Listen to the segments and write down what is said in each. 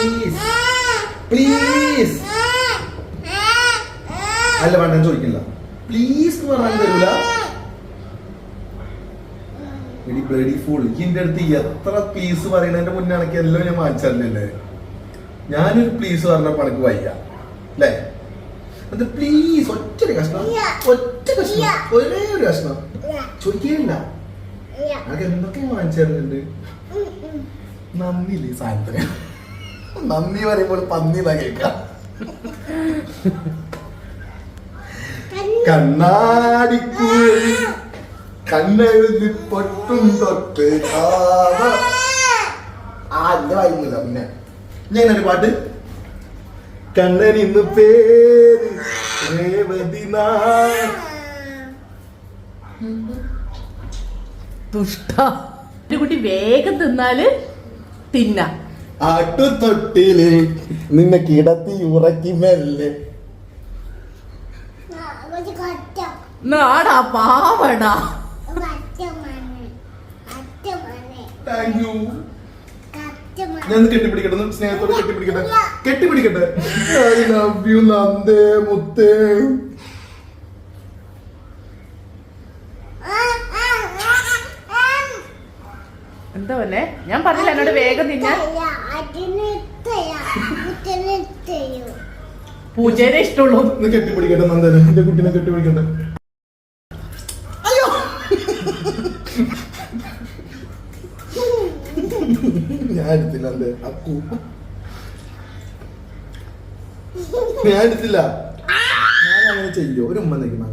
Please please അല്ല വേണ്ട ഞാൻ ചോദിക്കില്ല. പ്ലീസ് എന്ന് പറഞ്ഞാൽ തരൂല. എടി ബ്ലഡി ഫുൾ ഇതിന്റെ അടുത്ത് എത്ര പ്ലീസ് പറയണതിന്റെ മുന്നേ എനിക്ക് എല്ലാം ഞാൻ വാങ്ങിച്ചല്ലേ ഞാനൊരു പ്ലീസ് പറഞ്ഞപ്പോ എനിക്ക് വയ്യ. അല്ലേ? അത് പ്ലീസ് ഒറ്റ കഷ്ണം. ഒറ്റ കഷ്ണം. ഒരേ ഒരു കഷ്ണം. ചോദിക്കില്ല എനിക്ക് എന്തൊക്കെ വാങ്ങിച്ചു തരുന്നുണ്ട് നന്ദിയില്ലേ സാധനത്തിന്? നന്ദി പറയുമ്പോൾ പന്നി എന്നാ കേൾക്കാം. കണ്ണാടിക്കുഴി കണ്ണെഴുതി പൊട്ടും തൊട്ട് കാവ. പിന്നെ. ഞാൻ ഒരു പാട്ട്? കണ്ണൻ ഇന്ന് പേര് രേവതി ഒരു കുട്ടി വേഗം തിന്നാൽ തിന്ന. ആട്ടുതൊട്ടിൽ നിന്നെ കിടത്തി ഉറക്കി മെല്ലെ. നാടാ പാവടാ. ഞാൻ കെട്ടിപ്പിടിക്കട്ടെ സ്നേഹത്തോടെ കെട്ടിപ്പിടിക്കട്ടെ. കെട്ടിപ്പിടിക്കട്ടെ. ഐ ലവ് യു നന്ദേ മുത്തേ. എന്താ പറഞ്ഞേ ഞാൻ പറഞ്ഞില്ല എന്നോട് വേഗം തിന്നാൻ പൂജേനെ ഇഷ്ടമുള്ളൂ. കെട്ടിപ്പിടിക്കട്ടെ നന്ദന. എന്റെ കുട്ടീനെ കെട്ടിപ്പിടിക്കട്ടെ. അയ്യോ. ഞാൻ എടുത്തില്ല എന്റെ അക്കു. ഞാൻ എടുത്തില്ല. ഞാൻ അങ്ങനെ ചെയ്യോ? ഒരു ഉമ്മ നിൽക്കും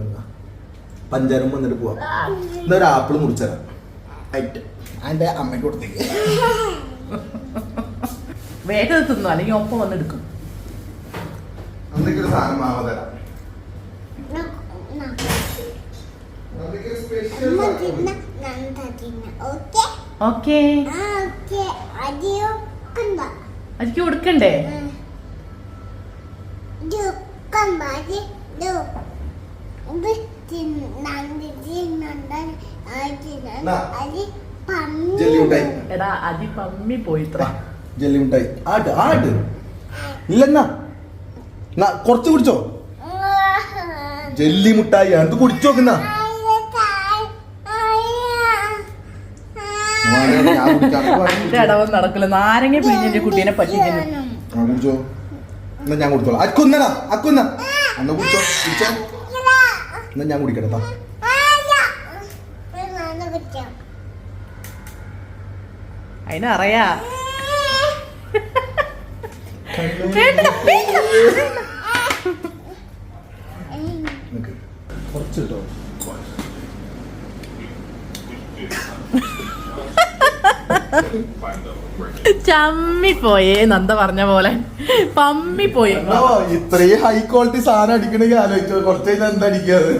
പഞ്ചാരം വന്നിട്ട് ഉമ്മ പോവാം. എന്നാ ഒരു ആപ്പിൾ മുറിച്ചരാം ഐറ്റ്. എന്റെ അമ്മയ്ക്ക് കൊടുത്തേക്ക്. വേഗം തിന്നു അല്ലെങ്കിൽ ഒപ്പം വന്നെടുക്കും സാധനം തരാം. ഓക്കേ? അതിക്ക് കൊടുക്കണ്ടേ ജെല്ലി മിഠായി എടാ അതി പമ്മി പോയിത്ര. ജെല്ലി മിഠായി ആട് ആട്. ഇല്ലെന്നാ? കുറച്ച് കുടിച്ചോ? ജെല്ലി മുട്ടായി അത് കുടിച്ചു നോക്കുന്ന നടക്കില്ല. നാരങ്ങ പിഴിഞ്ഞ കുട്ടീനെ പറ്റിക്കുന്നു. കുടിച്ചോ? എന്നാ ഞാൻ കൊടുത്തോളാം അക്കൊന്നടാ അക്കൊന്ന അന്ന് കുടിച്ചോ? കുടിച്ചോ? എന്നാ ഞാൻ കുടിക്കട്ടെ താ. അതിനറിയാ. നിക്ക്. കുറച്ച് കേട്ടോ ചമ്മി പോയേ നന്ദ പറഞ്ഞ പോലെ. പമ്മി പോയേ ഓ, ഇത്രയും ഹൈ ക്വാളിറ്റി സാധനം അടിക്കണെങ്കിൽ ആലോചിച്ചോ. കുറച്ച് കഴിഞ്ഞാൽ എന്താ അടിക്കാത്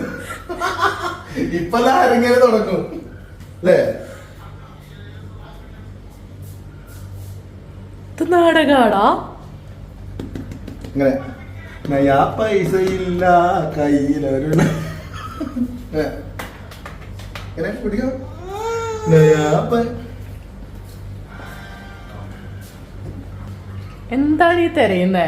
ഇപ്പൊ ആരെങ്കിലും തുടങ്ങും. അല്ലേ? ഇത് നാടകാടാ? ഇങ്ങനെ നയാ പൈസ ഇല്ല കയ്യിലൊരു. ഇങ്ങനെ പിടിക്കാം? നയാ പൈ- എന്താണ് ഈ തിരയുന്നേ